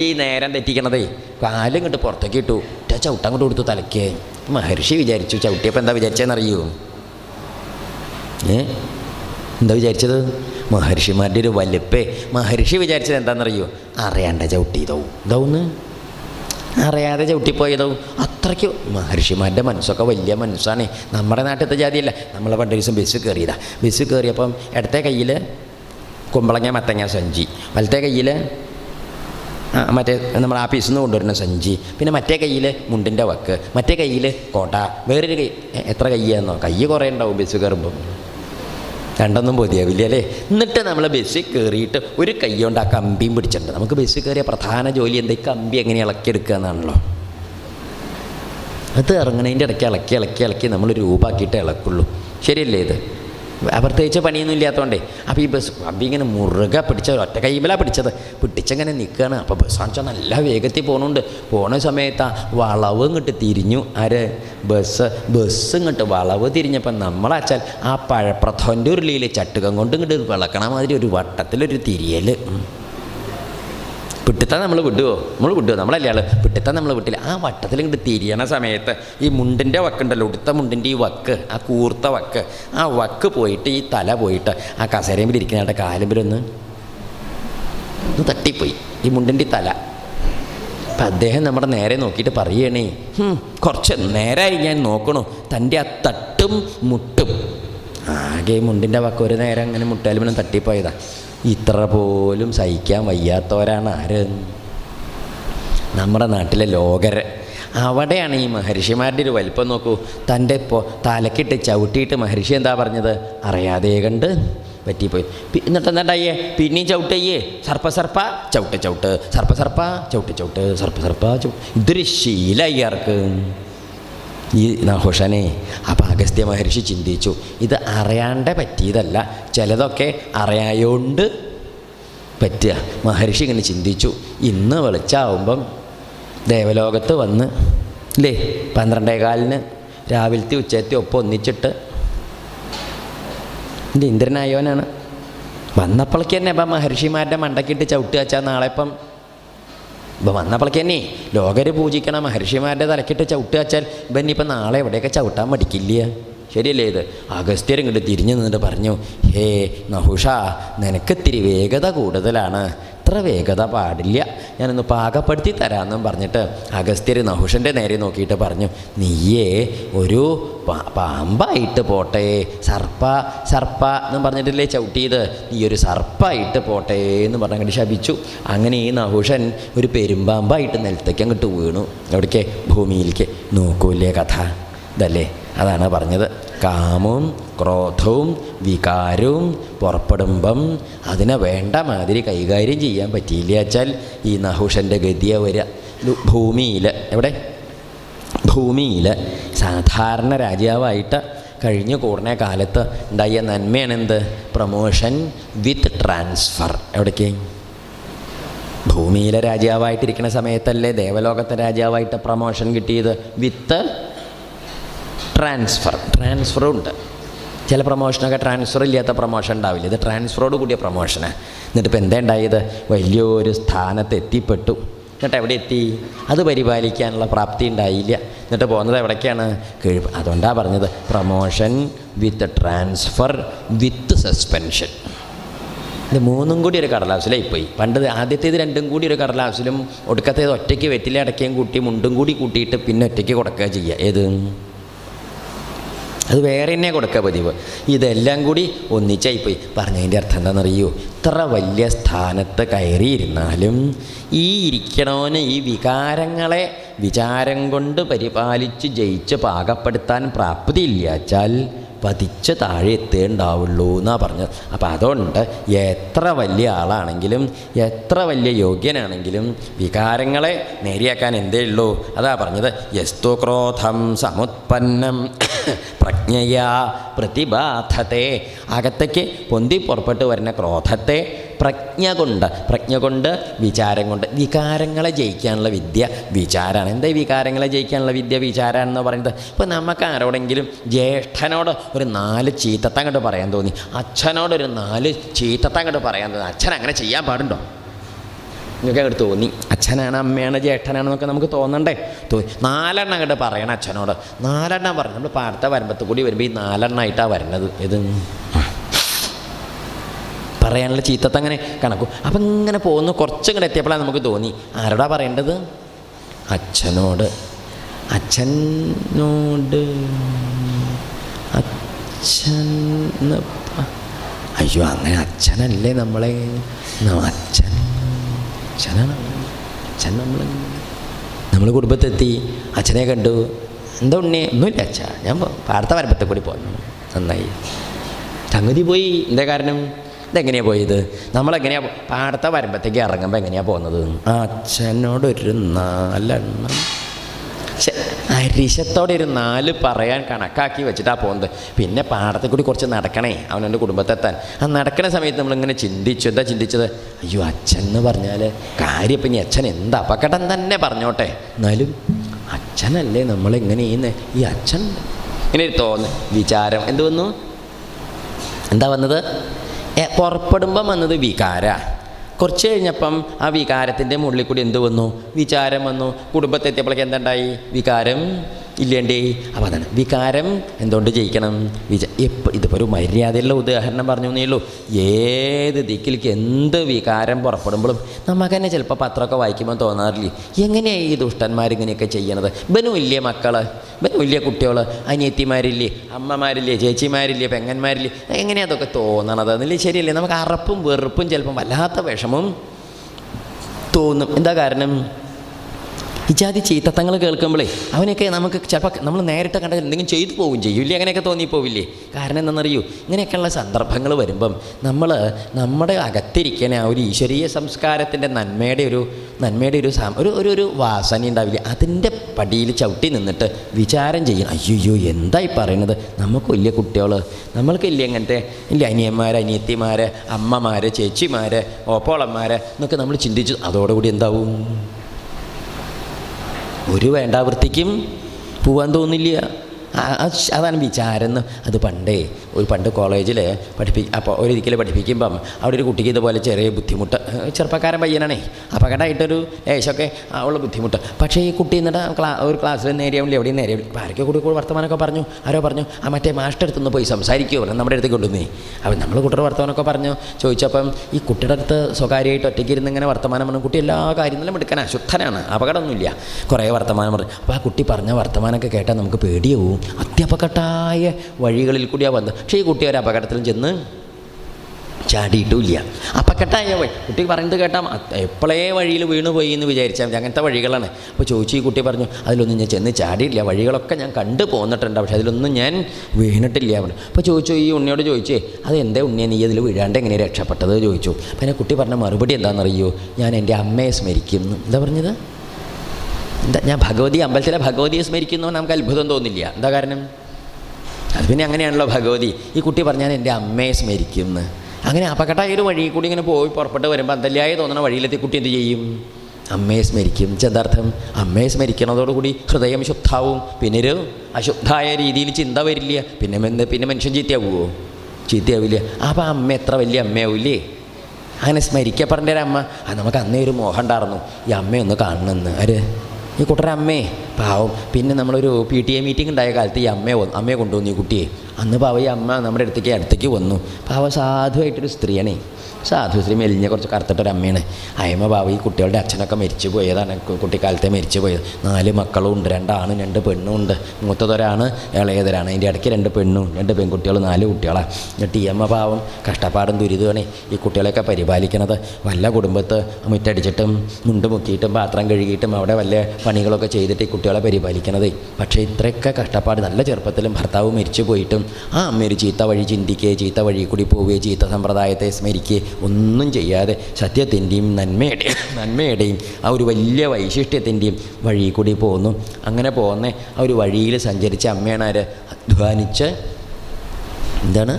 ഈ നേരം തെറ്റിക്കണതേ. കാലും ഇങ്ങോട്ട് പുറത്തേക്ക് ഇട്ടു. ഒറ്റ ചവിട്ടം കൊണ്ട് കൊടുത്തു തലയ്ക്ക്. മഹർഷി വിചാരിച്ചു ചവിട്ടിയപ്പോൾ എന്താ വിചാരിച്ചതെന്നറിയോ ഏ? എന്താ വിചാരിച്ചത്? മഹർഷിമാരുടെ ഒരു വലുപ്പേ. മഹർഷി വിചാരിച്ചത് എന്താണെന്നറിയോ അറിയാണ്ട ചവിട്ടിയതോ ഇതാവുന്ന് അറിയാതെ ചവിട്ടിപ്പോയതോ അത്രയ്ക്ക് മഹർഷിമാരുടെ മനസ്സൊക്കെ വലിയ മനസ്സാണ്. നമ്മുടെ നാട്ടിലത്തെ ജാതിയല്ല. നമ്മൾ പണ്ട് ദിവസം ബസ് കയറിയതാണ് ബസ് കയറിയപ്പം ഇടത്തെ കയ്യിൽ കുമ്പളങ്ങ മത്തങ്ങ സഞ്ചി. വലത്തെ കയ്യിൽ മറ്റേ നമ്മൾ ആഫീസിൽ നിന്ന് കൊണ്ടുവരുന്ന സഞ്ചി. പിന്നെ മറ്റേ കയ്യിൽ മുണ്ടിന്റെ വക്ക് മറ്റേ കയ്യിൽ കോട്ട വേറൊരു കൈ എത്ര കയ്യാന്നോ? കൈ കുറേ ഉണ്ടാവും ബസ് കയറുമ്പം രണ്ടൊന്നും ബോധ്യാവില്ല അല്ലേ? എന്നിട്ട് നമ്മൾ ബസ്സിൽ കയറിയിട്ട് ഒരു കൈ കൊണ്ട് ആ കമ്പിയും പിടിച്ചിട്ടുണ്ട്. നമുക്ക് ബസ്സിൽ കയറിയ പ്രധാന ജോലി എന്താ? കമ്പി എങ്ങനെ ഇളക്കിയെടുക്കുക എന്നാണല്ലോ. അത് ഇറങ്ങണതിന്റെ ഇടയ്ക്ക് ഇളക്കി ഇളക്കി ഇളക്കി നമ്മൾ രൂപാക്കിയിട്ട് ഇളക്കുള്ളൂ. ശരിയല്ലേ ഇത്? പ്രത്യേകിച്ച് പണിയൊന്നും ഇല്ലാത്തതുകൊണ്ടേ അപ്പോൾ ഈ ബസ് അപ്പം ഇങ്ങനെ മുറുകെ പിടിച്ച ഒറ്റ കൈമ്പലാണ് പിടിച്ചത്. പിടിച്ചങ്ങനെ നിൽക്കുകയാണ് അപ്പോൾ ബസ് വെച്ചാൽ നല്ല വേഗത്തിൽ പോകുന്നുണ്ട് പോണ സമയത്ത് വളവ് ഇങ്ങോട്ട് തിരിഞ്ഞു. ആര്? ബസ് ബസ് ഇങ്ങോട്ട് വളവ് തിരിഞ്ഞപ്പോൾ നമ്മളാച്ചാൽ ആ പഴപ്രഥന്റെ ഉരുളിയിൽ ചട്ടുകം കൊണ്ട് ഇങ്ങോട്ട് വിളക്കണ മാതിരി ഒരു വട്ടത്തിലൊരു തിരിയൽ. പിട്ടിത്താൻ നമ്മൾ വിടുവോ? നമ്മൾ വിടുവോ? നമ്മളല്ലേ ആൾ പിട്ടിത്താൻ നമ്മൾ വിട്ടില്ല. ആ വട്ടത്തിൽ ഇങ്ങോട്ട് തിരിയണ സമയത്ത് ഈ മുണ്ടിന്റെ വക്കുണ്ടല്ലോ ഉടുത്ത മുണ്ടിന്റെ ഈ വക്ക് ആ കൂർത്ത വക്ക് ആ വക്ക് പോയിട്ട് ഈ തല പോയിട്ട് ആ കസേരയിൽ ഇരിക്കുന്ന ആളുടെ കാലുമ്പിലൊന്ന് ഒന്ന് തട്ടിപ്പോയി. ഈ മുണ്ടിന്റെ തല. അപ്പം അദ്ദേഹം നമ്മുടെ നേരെ നോക്കിയിട്ട് പറയണേ "ഹും, കുറച്ച് നേരമായി ഞാൻ നോക്കണു. തന്റെ ആ തട്ടും മുട്ടും. ആകെ മുണ്ടിന്റെ വക്ക് ഒരു നേരം അങ്ങനെ മുട്ടാലും തട്ടിപ്പോയതാ. ഇത്ര പോലും സഹിക്കാൻ വയ്യാത്തവരാണ് ആര്? നമ്മുടെ നാട്ടിലെ ലോകര്. അവിടെയാണ് ഈ മഹർഷിമാരുടെ ഒരു വലിപ്പം നോക്കൂ. തന്റെ ഇപ്പോൾ തലക്കിട്ട് ചവിട്ടിയിട്ട് മഹർഷി എന്താ പറഞ്ഞത്? അറിയാതെ കണ്ട് പറ്റിപ്പോയി. എന്നിട്ട് അയ്യേ പിന്നെയും ചവിട്ടയ്യേ സർപ്പ സർപ്പ ചവിട്ട് ചവിട്ട്. സർപ്പ സർപ്പ ചവിട്ട് ചവിട്ട്. സർപ്പ സർപ്പ ചവിട്ട്. ഇതൊരു ശീലമായി ആർക്ക്? ഈ നഹുഷനെ അപ്പം അഗസ്ത്യ മഹർഷി ചിന്തിച്ചു ഇത് അറിയാണ്ട് പറ്റിയതല്ല ചിലതൊക്കെ അറിയായോണ്ട് പറ്റുക. മഹർഷി ഇങ്ങനെ ചിന്തിച്ചു ഇന്ന് വെളിച്ചാവുമ്പം ദേവലോകത്ത് വന്ന് ഇല്ലേ പന്ത്രണ്ടേകാലിന് രാവിലത്തെ ഉച്ചത്തെ ഒപ്പം ഒന്നിച്ചിട്ട് ഇത് ഇന്ദ്രനായവനാണ് വന്നപ്പോഴേക്ക് തന്നെ അപ്പം മഹർഷിമാരുടെ മണ്ടക്കിട്ട് ചവിട്ട് വെച്ചാൽ നാളെ ഇപ്പം ഇപ്പം വന്നപ്പോഴേക്ക് തന്നെ ലോകര് പൂജിക്കണ മഹർഷിമാരുടെ തലക്കിട്ട് ചവിട്ട് വെച്ചാൽ ഇനിയിപ്പം നാളെ എവിടെയൊക്കെ ചവിട്ടാൻ മടിക്കില്ല. ശരിയല്ലേ ഇത്? അഗസ്ത്യർ ഇങ്ങോട്ട് തിരിഞ്ഞു നിന്നിട്ട് പറഞ്ഞു ഹേ നഹുഷ നിനക്ക് ഇത്തിരി വേഗത കൂടുതലാണ്. ഇത്ര വേഗത പാടില്ല. ഞാനൊന്ന് പാകപ്പെടുത്തി തരാമെന്നും പറഞ്ഞിട്ട് അഗസ്ത്യർ നഹുഷന്റെ നേരെ നോക്കിയിട്ട് പറഞ്ഞു നീയേ ഒരു പാമ്പായിട്ട് പോട്ടെ സർപ്പ സർപ്പ എന്നും പറഞ്ഞിട്ടില്ലേ ചവിട്ടിയത്? നീ ഒരു സർപ്പായിട്ട് പോട്ടെ എന്ന് പറഞ്ഞ് അങ്ങനെ ശപിച്ചു. അങ്ങനെ ഈ നഹുഷൻ ഒരു പെരുമ്പാമ്പായിട്ട് നിലത്തേക്ക് അങ്ങോട്ട് വീണു. എവിടേക്ക് ഭൂമിയിലേക്ക് നോക്കൂല്ലേ കഥ? ഇതല്ലേ? അതാണ് പറഞ്ഞത്. കാമവും ക്രോധവും വികാരവും പുറപ്പെടുമ്പം അതിനെ വേണ്ട മാതിരി കൈകാര്യം ചെയ്യാൻ പറ്റിയില്ല വെച്ചാൽ ഈ നഹുഷന്റെ ഗതിയെ വരിക ഭൂമിയിൽ എവിടെ? ഭൂമിയിൽ സാധാരണ രാജാവായിട്ട് കഴിഞ്ഞു കൂടുന്ന കാലത്ത് ഉണ്ടായ നന്മയാണ് എന്ത് പ്രൊമോഷൻ വിത്ത് ട്രാൻസ്ഫർ. എവിടേക്ക്? ഭൂമിയിലെ രാജാവായിട്ടിരിക്കുന്ന സമയത്തല്ലേ ദേവലോകത്തെ രാജാവായിട്ട് പ്രൊമോഷൻ കിട്ടിയത്? വിത്ത് ട്രാൻസ്ഫർ ട്രാൻസ്ഫറും ഉണ്ട്. ചില പ്രൊമോഷനൊക്കെ ട്രാൻസ്ഫർ ഇല്ലാത്ത പ്രൊമോഷൻ ഉണ്ടാവില്ല. ഇത് ട്രാൻസ്ഫറോട് കൂടിയ പ്രൊമോഷനാണ് എന്നിട്ട് ഇപ്പോൾ എന്താ ഉണ്ടായത്? വലിയൊരു സ്ഥാനത്ത് എത്തിപ്പെട്ടു. എന്നിട്ട് എവിടെ എത്തി? അത് പരിപാലിക്കാനുള്ള പ്രാപ്തി ഉണ്ടായില്ല. എന്നിട്ട് പോകുന്നത് എവിടേക്കാണ്? കിഴ് അതുകൊണ്ടാണ് പറഞ്ഞത്. Promotion with transfer with suspension ഇത് മൂന്നും കൂടി ഒരു കടലാസിലായി പോയി. പണ്ട് ആദ്യത്തേത് രണ്ടും കൂടി ഒരു കടലാസിലും ഒടുക്കത്തേത് ഒറ്റയ്ക്ക് വെറ്റിലടക്കുകയും കൂട്ടി മുണ്ടും കൂടി കൂട്ടിയിട്ട് പിന്നെ ഒറ്റയ്ക്ക് കൊടുക്കുക ചെയ്യുക ഏത്? അത് വേറെ തന്നെ കൊടുക്കുക പതിവ്. ഇതെല്ലാം കൂടി ഒന്നിച്ചായിപ്പോയി. പറഞ്ഞതിന്റെ അർത്ഥം എന്താണെന്നറിയോ? ഇത്ര വലിയ സ്ഥാനത്ത് കയറിയിരുന്നാലും ഈ ഇരിക്കണോന് ഈ വികാരങ്ങളെ വിചാരം കൊണ്ട് പരിപാലിച്ച് ജയിച്ച് പാകപ്പെടുത്താൻ പ്രാപ്തിയില്ലാച്ചാൽ പതിച്ച് താഴെ എത്തേണ്ടാവുള്ളൂ എന്നാണ് പറഞ്ഞത്. അപ്പോൾ അതുകൊണ്ട് എത്ര വലിയ ആളാണെങ്കിലും എത്ര വലിയ യോഗ്യനാണെങ്കിലും വികാരങ്ങളെ നേരിയാക്കാൻ എന്തേ ഉള്ളൂ? അതാ പറഞ്ഞത്. യസ്തു ക്രോധം സമുത്പന്നം. പ്രജ്ഞയാ പ്രതിബാധത്തെ. അകത്തേക്ക് പൊന്തി പുറപ്പെട്ട് വരുന്ന ക്രോധത്തെ പ്രജ്ഞ കൊണ്ട് പ്രജ്ഞ കൊണ്ട് വിചാരം കൊണ്ട് വികാരങ്ങളെ ജയിക്കാനുള്ള വിദ്യ വിചാരമാണ് എന്താ വികാരങ്ങളെ ജയിക്കാനുള്ള വിദ്യ വിചാരമാണെന്ന് പറയുന്നത്? ഇപ്പോൾ നമുക്ക് ആരോടെങ്കിലും ജ്യേഷ്ഠനോട് ഒരു നാല് ചീത്തത്തങ്ങോട്ട് പറയാൻ തോന്നി. അച്ഛനോടൊരു നാല് ചീത്തത്തങ്ങോട്ട് പറയാൻ തോന്നി. അച്ഛൻ അങ്ങനെ ചെയ്യാൻ പാടുണ്ടോ? നിങ്ങൾക്ക് അങ്ങോട്ട് തോന്നി. അച്ഛനാണ് അമ്മയാണ് ജേഷ്ഠനാണെന്നൊക്കെ നമുക്ക് തോന്നണ്ടേ? തോന്നി. നാലെണ്ണം അങ്ങോട്ട് പറയണം അച്ഛനോട്. നാലെണ്ണം പറഞ്ഞു നമ്മൾ പാടത്തെ വരമ്പത്ത് കൂടി വരുമ്പോൾ ഈ നാലെണ്ണമായിട്ടാണ് വരുന്നത് ഇത് പറയാനുള്ള ചീത്തത്ത് അങ്ങനെ കണക്കും. അപ്പം ഇങ്ങനെ പോകുന്നു കുറച്ചും കൂടെ എത്തിയപ്പോഴാണ് നമുക്ക് തോന്നി. ആരോടാ പറയേണ്ടത്? അച്ഛനോട്. അച്ഛനോട്. അച്ഛൻ അയ്യോ അങ്ങനെ അച്ഛനല്ലേ നമ്മളെ? ന- അച്ഛനാണ്. അച്ഛൻ നമ്മൾ നമ്മൾ കുടുംബത്തെത്തി. അച്ഛനെ കണ്ടു. എന്താ ഉണ്ണി? ഒന്നുമില്ല അച്ഛ. ഞാൻ പോ- വരപ്പത്തെ കൂടി പോന്നു. നന്നായി. സംഗതി പോയി. എന്താ കാരണം? ഇതെങ്ങനെയാണ് പോയത്? നമ്മളെങ്ങനെയാ പോ- പാടത്തെ വരുമ്പോഴത്തേക്ക് ഇറങ്ങുമ്പോൾ എങ്ങനെയാണ് പോകുന്നത് അച്ഛനോടൊരു നാലെണ്ണം അരിശത്തോടെ ഒരു നാല് പറയാൻ കണക്കാക്കി വെച്ചിട്ടാണ് പോകുന്നത് പിന്നെ പാടത്തെ കൂടി കുറച്ച് നടക്കണേ അവനവന്റെ കുടുംബത്തെത്താൻ. ആ നടക്കണ സമയത്ത് നമ്മളിങ്ങനെ ചിന്തിച്ചു എന്താ ചിന്തിച്ചത്? അയ്യോ അച്ഛൻ എന്ന് പറഞ്ഞാൽ കാര്യം ഇപ്പം ഇനി അച്ഛൻ എന്താ അപകടം തന്നെ പറഞ്ഞോട്ടെ. എന്നാലും അച്ഛനല്ലേ നമ്മളിങ്ങനെ ഈ ഈ അച്ഛൻ ഇങ്ങനെ ഒരു വിചാരം. എന്ത് വന്നു? എന്താ വന്നത്? പുറപ്പെടുമ്പം വന്നത് വികാര. കുറച്ച് കഴിഞ്ഞപ്പം ആ വികാരത്തിന്റെ മുകളിൽ കൂടി എന്ത് വന്നു? വിചാരം വന്നു. കുടുംബത്തെത്തിയപ്പോഴേക്ക് എന്തുണ്ടായി? വികാരം ഇല്ലേണ്ടേ? അപ്പം അതാണ്. വികാരം എന്തുകൊണ്ട് ജയിക്കണം? വിച എപ്പോൾ ഇതിപ്പോൾ ഒരു മര്യാദയുള്ള ഉദാഹരണം പറഞ്ഞു തന്നെയുള്ളൂ ഏത് ദിക്കിലേക്ക് എന്ത് വികാരം പുറപ്പെടുമ്പോഴും നമുക്ക് തന്നെ ചിലപ്പോൾ പത്രമൊക്കെ വായിക്കുമ്പോൾ തോന്നാറില്ലേ? എങ്ങനെയാണ് ഈ ദുഷ്ടന്മാർ ഇങ്ങനെയൊക്കെ ചെയ്യണത്? ഇവനും ഇല്ലേ മക്കൾ ഇവനും ഇല്ലേ കുട്ടികൾ അനിയത്തിമാരില്ലേ അമ്മമാരില്ലേ ചേച്ചിമാരില്ലേ പെങ്ങന്മാരില്ലേ എങ്ങനെയാണ് അതൊക്കെ തോന്നണത്? എന്നില്ലേ ശരിയല്ലേ? നമുക്ക് അറപ്പും വെറുപ്പും ചിലപ്പം വല്ലാത്ത വിഷമം തോന്നും. എന്താ കാരണം? ഇജാതി ചീത്തത്തങ്ങൾ കേൾക്കുമ്പോഴേ അവനൊക്കെ നമുക്ക് ചിലപ്പോൾ നമ്മൾ നേരിട്ട് കണ്ടാൽ എന്തെങ്കിലും ചെയ്തു പോവും ചെയ്യും. ഇല്ലേ അങ്ങനെയൊക്കെ തോന്നിപ്പോവില്ലേ? കാരണം എന്താണെന്നറിയൂ? ഇങ്ങനെയൊക്കെയുള്ള സന്ദർഭങ്ങൾ വരുമ്പം നമ്മൾ നമ്മുടെ അകത്തിരിക്കുന്ന ആ ഒരു ഈശ്വരീയ സംസ്കാരത്തിന്റെ നന്മയുടെ ഒരു നന്മയുടെ ഒരു ഒരു ഒരു ഒരു വാസന ഉണ്ടാവില്ലേ? അതിന്റെ പടിയിൽ ചവിട്ടി നിന്നിട്ട് വിചാരം ചെയ്യണം. അയ്യോ എന്തായി പറയുന്നത് നമുക്ക് വലിയ കുട്ടികൾ നമ്മൾക്ക് ഇല്ല അങ്ങനത്തെ ഇല്ല അനിയന്മാർ അനിയത്തിമാർ അമ്മമാർ ചേച്ചിമാർ ഓപ്പോളന്മാർ എന്നൊക്കെ നമ്മൾ ചിന്തിച്ചു അതോടുകൂടി എന്താവും? ഒരു വേണ്ടാവൃത്തിക്കും പോവാൻ തോന്നില്ല. അതാണ് വിചാരം അത് പണ്ടേ ഒരു പണ്ട് കോളേജിൽ പഠിപ്പി അപ്പോൾ ഒരു ഇതിൽ പഠിപ്പിക്കുമ്പം അവിടെ ഒരു കുട്ടിക്ക് ഇതുപോലെ ചെറിയ ബുദ്ധിമുട്ട് ചെറുപ്പക്കാരൻ പയ്യനാണേ അപകടമായിട്ടൊരു ഏശമൊക്കെ ഉള്ള ബുദ്ധിമുട്ട്. പക്ഷേ ഈ കുട്ടി എന്നിട്ട് ക്ലാ ഒരു ക്ലാസ്സിൽ നേരിയാവില്ല എവിടെയും നേരെ അപ്പോൾ ആരൊക്കെ കൂടി കൂടി വർത്തമാനമൊക്കെ പറഞ്ഞു ആരോ പറഞ്ഞു ആ മറ്റേ മാസ്റ്റർ അടുത്തൊന്ന് പോയി സംസാരിക്കുമോ പറഞ്ഞു നമ്മുടെ അടുത്ത് കൊണ്ടുവന്നേ. അപ്പം നമ്മൾ കുട്ടിയുടെ വർത്തമാനമൊക്കെ പറഞ്ഞു ചോദിച്ചപ്പം ഈ കുട്ടിയുടെ അടുത്ത് സ്വകാര്യമായിട്ട് ഒറ്റയ്ക്ക് ഇരുന്ന് ഇങ്ങനെ വർത്തമാനം പറഞ്ഞു കുട്ടി എല്ലാ കാര്യങ്ങളും എടുക്കാൻ അശുദ്ധനാണ് അപകടമൊന്നുമില്ല. കുറേ വർത്തമാനം പറഞ്ഞു. അപ്പോൾ ആ കുട്ടി പറഞ്ഞ വർത്തമാനമൊക്കെ കേട്ടാൽ നമുക്ക് പേടിയാവും. അത്യപകട്ടായ വഴികളിൽ കൂടിയാണ് വന്നത്. പക്ഷേ ഈ കുട്ടി ഒരു അപകടത്തിലും ചെന്ന് ചാടിയിട്ടുമില്ല. അപ്പക്കെട്ടായ വഴി. കുട്ടി പറയുന്നത് കേട്ടാൽ എപ്പോഴേ വഴിയിൽ വീണുപോയി എന്ന് വിചാരിച്ചാൽ മതി. അങ്ങനത്തെ വഴികളാണ്. അപ്പോൾ ചോദിച്ചു ഈ കുട്ടി പറഞ്ഞു അതിലൊന്നും ഞാൻ ചെന്ന് ചാടിയില്ല വഴികളൊക്കെ ഞാൻ കണ്ടു പോന്നിട്ടുണ്ട്. പക്ഷേ അതിലൊന്നും ഞാൻ വീണിട്ടില്ല. പറഞ്ഞു. അപ്പോൾ ചോദിച്ചു ഈ ഉണ്ണിയോട് ചോദിച്ചേ അത് എന്റെ ഉണ്ണിയെ നീ അതിൽ വീഴാണ്ട് എങ്ങനെ രക്ഷപ്പെട്ടത്? ചോദിച്ചു. അപ്പം എന്നെ കുട്ടി പറഞ്ഞ മറുപടി എന്താണെന്നറിയോ? ഞാൻ എന്റെ അമ്മയെ സ്മരിക്കുന്നു. എന്താ പറഞ്ഞത്? എന്താ ഞാൻ ഭഗവതി അമ്പലത്തിലെ ഭഗവതിയെ സ്മരിക്കുന്നു നമുക്ക് അത്ഭുതം തോന്നില്ല. എന്താ കാരണം? അത് പിന്നെ അങ്ങനെയാണല്ലോ ഭഗവതി. ഈ കുട്ടി പറഞ്ഞാൽ എന്റെ അമ്മയെ സ്മരിക്കുന്നു. അങ്ങനെ അപകടമായ ഒരു വഴി കൂടി ഇങ്ങനെ പോയി പുറപ്പെട്ട് വരുമ്പോൾ അന്തല്യായി തോന്നുന്ന വഴിയിലെത്തി കുട്ടി എന്ത് ചെയ്യും? അമ്മയെ സ്മരിക്കും. ചെന്താർത്ഥം അമ്മയെ സ്മരിക്കുന്നതോടുകൂടി ഹൃദയം ശുദ്ധാവും. പിന്നെ ഒരു അശുദ്ധായ രീതിയിൽ ചിന്ത വരില്ല. പിന്നെ പിന്നെ മനുഷ്യൻ ചീത്തയാവുമോ ചീത്തയാവില്ല. അപ്പോൾ അമ്മ എത്ര വലിയ അമ്മയാവില്ലേ? അങ്ങനെ സ്മരിക്കപ്പെടേണ്ട ഒരു അമ്മ. അത് നമുക്ക് അന്നേ ഒരു മോഹം ഉണ്ടായിരുന്നു ഈ അമ്മയൊന്ന് കാണണമെന്ന്. ആര്? ഈ കുട്ടരമ്മേ പാവം. പിന്നെ നമ്മളൊരു പി ടി എ മീറ്റിംഗ് ഉണ്ടായ കാലത്ത് ഈ അമ്മയെ അമ്മയെ കൊണ്ടുവന്നു ഈ കുട്ടിയെ. അന്ന് പാവ ഈ അമ്മ നമ്മുടെ അടുത്തേക്ക് അടുത്തേക്ക് വന്നു. പാവ സാധുവായിട്ടൊരു സ്ത്രീയാണേ. സാധു സ്ത്രീ മെലിഞ്ഞ കുറച്ച് കറുത്തിട്ടൊരു അമ്മയാണ്. അയമ്മ പാവ ഈ കുട്ടികളുടെ അച്ഛനൊക്കെ മരിച്ചു പോയതാണ്. കുട്ടിക്കാലത്തെ മരിച്ചു പോയത്. നാല് മക്കളും ഉണ്ട് രണ്ടാണ് രണ്ട് പെണ്ണും ഉണ്ട്. മൂത്തതൊരാണ് ഇളയതൊരാണ്. അതിന്റെ ഇടയ്ക്ക് രണ്ട് പെണ്ണും രണ്ട് പെൺകുട്ടികളും നാല് കുട്ടികളാണ് എന്നിട്ട് ഈ അമ്മ പാവം കഷ്ടപ്പാടും ദുരിതമാണ് ഈ കുട്ടികളെയൊക്കെ പരിപാലിക്കണത്. വല്ല കുടുംബത്ത് മുറ്റടിച്ചിട്ടും മുണ്ട് മുക്കിയിട്ടും പാത്രം കഴുകിയിട്ടും അവിടെ വല്ല പണികളൊക്കെ ചെയ്തിട്ട് ഈ കുട്ടികളെ പരിപാലിക്കണത്. പക്ഷേ ഇത്രയൊക്കെ കഷ്ടപ്പാട് നല്ല ചെറുപ്പത്തിലും ഭർത്താവ് മരിച്ചു പോയിട്ടും ആ അമ്മ ചീത്ത വഴി ചിന്തിക്കുകയെ ചീത്ത വഴി കൂടി പോവുകയെ ചീത്ത സമ്പ്രദായത്തെ സ്മരിക്കുകയെ ഒന്നും ചെയ്യാതെ സത്യത്തിന്റെയും നന്മയുടെയും നന്മയുടെയും ആ ഒരു വലിയ വൈശിഷ്ട്യത്തിന്റെയും വഴി കൂടി പോകുന്നു അങ്ങനെ പോകുന്ന ആ ഒരു വഴിയിൽ സഞ്ചരിച്ച അമ്മയാണ് ആര്? അധ്വാനിച്ച് എന്താണ്?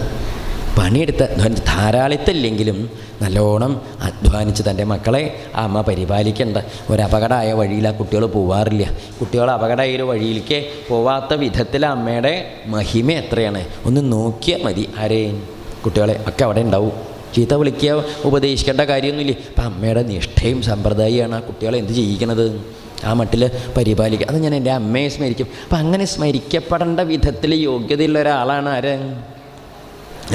പണിയെടുത്ത അധ്വാനിച്ച് ധാരാളിത്തമില്ലെങ്കിലും നല്ലോണം അധ്വാനിച്ച് തന്റെ മക്കളെ അമ്മ പരിപാലിക്കേണ്ട. ഒരപകടമായ വഴിയിൽ ആ കുട്ടികൾ പോവാറില്ല. കുട്ടികൾ അപകടമായ ഒരു വഴിയിലേക്ക് പോവാത്ത വിധത്തിൽ അമ്മയുടെ മഹിമ എത്രയാണ്? ഒന്ന് നോക്കിയാൽ മതി. ആരെയും കുട്ടികളെ ഒക്കെ അവിടെ ഉണ്ടാവും. ചീത്ത വിളിക്കുക ഉപദേശിക്കേണ്ട കാര്യമൊന്നുമില്ല. അപ്പം അമ്മയുടെ നിഷ്ഠയും സമ്പ്രദായമാണ് ആ കുട്ടികളെ എന്ത് ചെയ്യിക്കണത്? ആ മട്ടിൽ പരിപാലിക്കുക. അത് ഞാൻ എന്റെ അമ്മയെ സ്മരിക്കും. അപ്പം അങ്ങനെ സ്മരിക്കപ്പെടേണ്ട വിധത്തിൽ യോഗ്യതയുള്ള ഒരാളാണ് ആര്?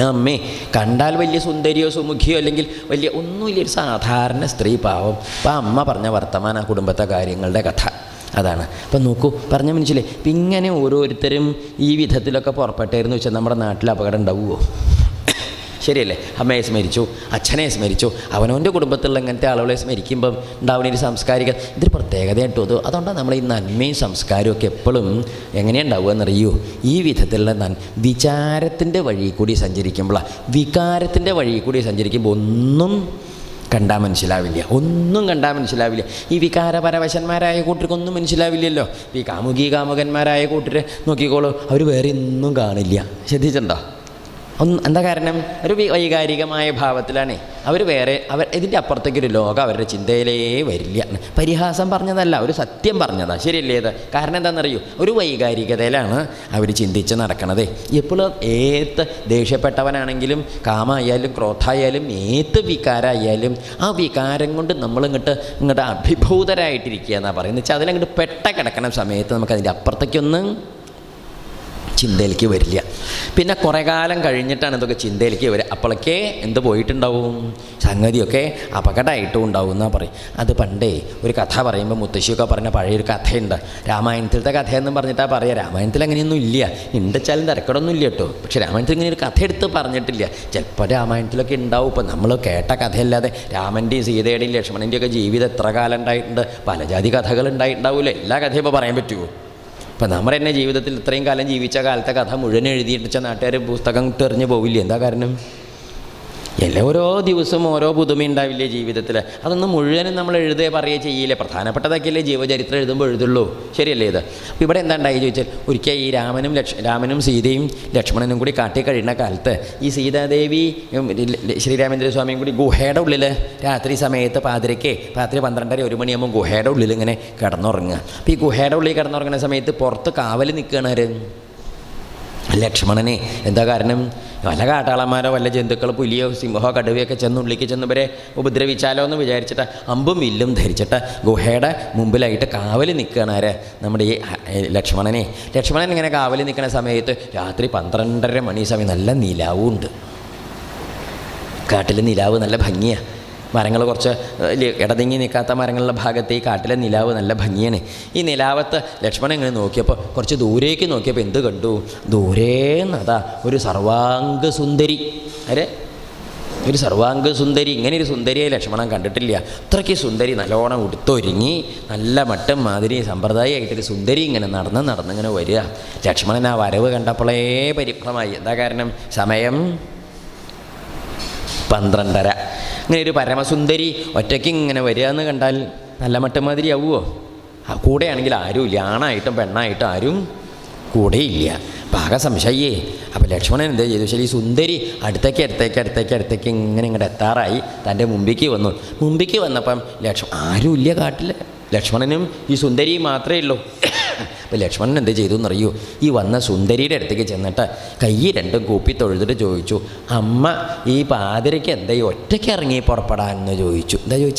അമ്മേ കണ്ടാൽ വലിയ സുന്ദരിയോ സുമുഖിയോ അല്ലെങ്കിൽ വലിയ ഒന്നുമില്ല ഒരു സാധാരണ സ്ത്രീ പാവം. അപ്പം അമ്മ പറഞ്ഞ വർത്തമാന കുടുംബത്തെ കാര്യങ്ങളുടെ കഥ. അതാണ്. അപ്പം നോക്കൂ പറഞ്ഞ മനുഷ്യല്ലേ ഇപ്പം ഇങ്ങനെ ഓരോരുത്തരും ഈ വിധത്തിലൊക്കെ പുറപ്പെട്ടായിരുന്നു വെച്ചാൽ നമ്മുടെ നാട്ടിൽ അപകടം ഉണ്ടാവുമോ ശരിയല്ലേ? അമ്മയെ സ്മരിച്ചു അച്ഛനെ സ്മരിച്ചു അവനവന്റെ കുടുംബത്തിലുള്ള ഇങ്ങനത്തെ ആളുകളെ സ്മരിക്കുമ്പം ഉണ്ടാവുന്ന ഒരു സാംസ്കാരിക ഇതൊരു പ്രത്യേകതയായിട്ട് തോന്നും അതുകൊണ്ടാണ് നമ്മൾ ഈ നന്മയും സംസ്കാരവും ഒക്കെ എപ്പോഴും എങ്ങനെയുണ്ടാവുക എന്നറിയൂ? ഈ വിധത്തിലുള്ള നൻ വിചാരത്തിന്റെ വഴി കൂടി സഞ്ചരിക്കുമ്പോഴാണ് വികാരത്തിന്റെ വഴി കൂടി സഞ്ചരിക്കുമ്പോൾ ഒന്നും കണ്ടാൽ മനസ്സിലാവില്ല. ഒന്നും കണ്ടാൽ മനസ്സിലാവില്ല. ഈ വികാരപരവശന്മാരായ കൂട്ടർക്കൊന്നും മനസ്സിലാവില്ലല്ലോ. ഈ കാമുകി കാമുകന്മാരായ കൂട്ടരെ നോക്കിക്കോളൂ അവർ വേറെ ഒന്നും കാണില്ല. ശ്രദ്ധിച്ചിട്ടുണ്ടോ? ഒന്ന് എന്താ കാരണം? ഒരു വൈകാരികമായ ഭാവത്തിലാണ്. അവർ വേറെ അവർ ഇതിന്റെ അപ്പുറത്തേക്കൊരു ലോകം അവരുടെ ചിന്തയിലേ വരില്ല. പരിഹാസം പറഞ്ഞതല്ല ഒരു സത്യം പറഞ്ഞതാണ് ശരിയല്ലേ ഇത്? കാരണം എന്താണെന്നറിയൂ? ഒരു വൈകാരികതയിലാണ് അവർ ചിന്തിച്ച് നടക്കണത്. എപ്പോഴും ഏത്ത് ദേഷ്യപ്പെട്ടവനാണെങ്കിലും കാമായാലും ക്രോധായാലും ഏത്ത് വികാരമായാലും ആ വികാരം കൊണ്ട് നമ്മൾ ഇങ്ങോട്ട് ഇങ്ങോട്ട് അഭിഭൂതരായിട്ടിരിക്കുക എന്നാണ് പറയുന്നത്. വെച്ചാൽ അതിലങ്ങോട്ട് പെട്ട കിടക്കണ സമയത്ത് നമുക്കതിന്റെ അപ്പുറത്തേക്കൊന്നും ചിന്തയിലേക്ക് വരില്ല. പിന്നെ കുറേ കാലം കഴിഞ്ഞിട്ടാണ് ഇതൊക്കെ ചിന്തയിലേക്ക് വരിക. അപ്പോഴൊക്കെ എന്ത് പോയിട്ടുണ്ടാവും? സംഗതിയൊക്കെ അപകടമായിട്ടും ഉണ്ടാവും എന്നാ പറയും. അത് പണ്ടേ ഒരു കഥ പറയുമ്പോൾ മുത്തശ്ശിയൊക്കെ പറഞ്ഞ പഴയൊരു കഥയുണ്ട്. രാമായണത്തിലത്തെ കഥയെന്നും പറഞ്ഞിട്ടാ പറയുക രാമായണത്തിൽ അങ്ങനെയൊന്നും ഇല്ല. ഉണ്ടെച്ചാലും തിരക്കടൊന്നും ഇല്ല കേട്ടോ. പക്ഷേ രാമായണത്തിൽ ഇങ്ങനെ ഒരു കഥ എടുത്ത് പറഞ്ഞിട്ടില്ല. ചിലപ്പോൾ രാമായണത്തിലൊക്കെ ഉണ്ടാവും. ഇപ്പം നമ്മൾ കേട്ട കഥയല്ലാതെ രാമന്റെയും സീതയുടെയും ലക്ഷ്മണന്റെയും ഒക്കെ ജീവിതം എത്ര കാലം ഉണ്ടായിട്ടുണ്ട്? പല ജാതി കഥകൾ ഉണ്ടായിട്ടുണ്ടാവില്ല എല്ലാ കഥയും ഇപ്പോൾ പറയാൻ പറ്റുമോ ഇപ്പം നമ്മൾ എന്നെ ജീവിതത്തിൽ ഇത്രയും കാലം ജീവിച്ച കാലത്തെ കഥ മുഴുവൻ എഴുതിയിട്ട് നാട്ടുകാർ പുസ്തകം തെറിഞ്ഞു പോവില്ലേ? എന്താ കാരണം? എല്ലാ ഓരോ ദിവസവും ഓരോ പുതുമ ഉണ്ടാവില്ലേ ജീവിതത്തിൽ അതൊന്നും മുഴുവനും നമ്മൾ എഴുതേ പറയുക ചെയ്യില്ലേ. പ്രധാനപ്പെട്ടതൊക്കെയല്ലേ ജീവചരിത്രം എഴുതുമ്പോൾ എഴുതുള്ളൂ. ശരിയല്ലേ ഇത്? അപ്പോൾ ഇവിടെ എന്താ ഉണ്ടായി ചോദിച്ചാൽ ഒരിക്കൽ ഈ രാമനും ലക്ഷ രാമനും സീതയും ലക്ഷ്മണനും കൂടി കാട്ടി കഴിയുന്ന കാലത്ത് ഈ സീതാദേവി ഉം, ല- ല- ശ്രീരാമേന്ദ്ര സ്വാമിയും കൂടി ഗുഹയുടെ ഉള്ളിൽ രാത്രി സമയത്ത് പാതിരയ്ക്ക് രാത്രി പന്ത്രണ്ടര ഒരു മണിയാകുമ്പോൾ ഗുഹയുടെ ഉള്ളിൽ ഇങ്ങനെ കിടന്നുറങ്ങുക. അപ്പോൾ ഈ ഗുഹയുടെ ഉള്ളിൽ കിടന്നുറങ്ങുന്ന സമയത്ത് പുറത്ത് കാവൽ നിൽക്കുകയാണ് ആര് ലക്ഷ്മണനെ എന്താ കാരണം? വല്ല കാട്ടാളന്മാരോ വല്ല ജന്തുക്കൾ പുലിയോ സിംഹമോ കടുവയൊക്കെ ചെന്ന് ഉള്ളിലേക്ക് ചെന്ന് ഇവരെ ഉപദ്രവിച്ചാലോ എന്ന് വിചാരിച്ചിട്ട് അമ്പും വില്ലും ധരിച്ചിട്ട് ഗുഹയുടെ മുമ്പിലായിട്ട് കാവൽ നിൽക്കുകയാണ് നമ്മുടെ ഈ ലക്ഷ്മണനെ. ലക്ഷ്മണൻ ഇങ്ങനെ കാവൽ നിൽക്കുന്ന സമയത്ത് രാത്രി പന്ത്രണ്ടര മണി സമയം നല്ല നിലാവും ഉണ്ട് കാട്ടിൽ നിലാവ് നല്ല ഭംഗിയാണ് മരങ്ങൾ കുറച്ച് ഇടതിങ്ങി നിൽക്കാത്ത മരങ്ങളുടെ ഭാഗത്ത് ഈ കാട്ടിലെ നിലാവ് നല്ല ഭംഗിയാണ്. ഈ നിലാവത്ത് ലക്ഷ്മണൻ ഇങ്ങനെ നോക്കിയപ്പോൾ കുറച്ച് ദൂരേക്ക് നോക്കിയപ്പോൾ എന്ത് കണ്ടു? ദൂരേന്നതാ ഒരു സർവാംഗ സുന്ദരി അരെ ഒരു സർവാംഗ സുന്ദരി ഇങ്ങനെ ഒരു സുന്ദരിയെ ലക്ഷ്മണൻ കണ്ടിട്ടില്ല. അത്രയ്ക്ക് സുന്ദരി നല്ലോണം ഉടുത്തൊരുങ്ങി നല്ല മട്ടും മാതിരി സമ്പ്രദായമായിട്ടൊരു സുന്ദരി ഇങ്ങനെ നടന്ന് നടന്നിങ്ങനെ വരിക. ലക്ഷ്മണൻ ആ വരവ് കണ്ടപ്പോഴേ പരിഭ്രമായി. എന്താ കാരണം? സമയം പന്ത്രണ്ടര. ഇങ്ങനെ ഒരു പരമസുന്ദരി ഒറ്റയ്ക്ക് ഇങ്ങനെ വരിക എന്ന് കണ്ടാൽ നല്ല മട്ടമാതിരി ആവുമോ കൂടെയാണെങ്കിൽ ആരുമില്ല. ആണായിട്ടും പെണ്ണായിട്ടും ആരും കൂടെയില്ല. പാക സംശയേ. അപ്പോൾ ലക്ഷ്മണൻ എന്താ ചെയ്തു? ശരി സുന്ദരി അടുത്തേക്ക് അടുത്തേക്ക് അടുത്തേക്ക് അടുത്തേക്ക് ഇങ്ങനെ ഇങ്ങോട്ട് എത്താറായി തന്റെ മുമ്പിക്ക് വന്നു. മുമ്പിക്ക് വന്നപ്പം ലക്ഷ്മ ആരുമില്ല കാട്ടിൽ ലക്ഷ്മണനും ഈ സുന്ദരിയും മാത്രമേ ഉള്ളൂ. അപ്പോൾ ലക്ഷ്മണൻ എന്ത് ചെയ്തു എന്നറിയൂ? ഈ വന്ന സുന്ദരിയുടെ അടുത്തേക്ക് ചെന്നിട്ട് കൈ രണ്ടും കൂപ്പി തൊഴുതിട്ട് ചോദിച്ചു അമ്മ ഈ പാതിരയ്ക്ക് എന്താ ഈ ഒറ്റയ്ക്ക് ഇറങ്ങി പുറപ്പെടാൻ? എന്ന് ചോദിച്ചു. എന്താ ചോദിച്ചു?